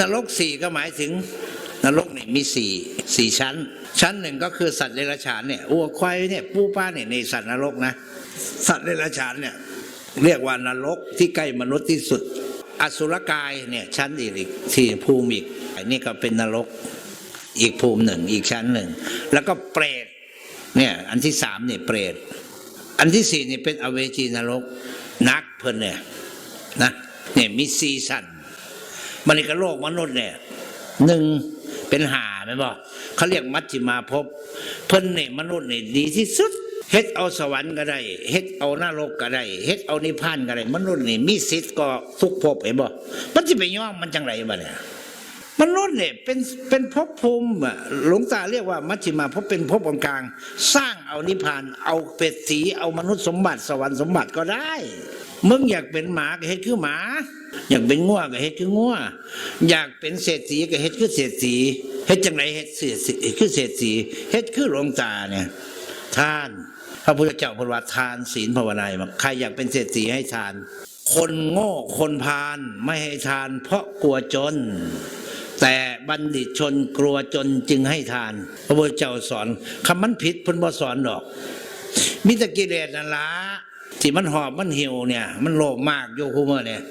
นรกสี่ก็หมายถึง นรกนี่มีสี่สี่ชั้น ชั้นหนึ่งก็คือสัตว์เดรัจฉานเนี่ยวัวควายเนี่ยปูป้าเนี่ยในสัตว์นรกนะ สัตว์เดรัจฉานเนี่ยเรียกว่านรกที่ใกล้มนุษย์ที่สุด อสุรกายเนี่ยชั้นอีกที่ภูมิอีกอันนี้ก็เป็นนรกอีกภูมิหนึ่งอีกชั้นหนึ่ง แล้วก็เปรตเนี่ยอันที่สามเนี่ยเปรตอันที่สี่เนี่ยเป็นอเวจีนรกนักเพิ่นเนี่ยนะเนี่ยมีซีสัน มันนี่ก็โลกมนุษย์เนี่ยหนึ่งเป็นหาไหมบอกเขาเรียกมัชฌิมาภพเพิ่นเนี่ยมนุษย์เนี่ยดีที่สุดเฮ็ดเอาสวรรค์ก็ได้เฮ็ดเอานรกก็ได้เฮ็ดเอานิพพานก็ได้มนุษย์นี่มีสิทธิ์ก็ทุกภพเห็นบ่มันจะไปย่อมมันจังไรบ่เนี่ยมนุษย์เนี่ยเป็นเป็นภพภูมิหลวงตาเรียกว่ามัชฌิมาภพเป็นภพกลาง สร้างเอานิพพานเอาเป็ดสีเอามนุษย์สมบัติสวรรค์สมบัติก็ได้ มึงอยากเป็นหมาก็เฮ็ดคือหมา อยากเป็นงัวก็เฮ็ดคืองัวอยากเป็นเศรษฐีก็เฮ็ดคือเศรษฐีเฮ็ดจังไรเฮ็ดเศรษฐีคือเศรษฐีเฮ็ดคือหลวงตาเนี่ยทาน พระพุทธเจ้าพูดว่าทานศีลภาวนาใครอยากเป็นเศรษฐีให้ทาน คนโง่คนพาลไม่ให้ทาน เพราะกลัวจน แต่บัณฑิตชนกลัวจนจึงให้ทาน พระพุทธเจ้าสอนคำมันผิดพิ่นบ่สอนดอกมิตรกิเลสนั่นละที่มันหอบมันหิวเนี่ย มันโลภมากโยคุเมอร์เนี่ย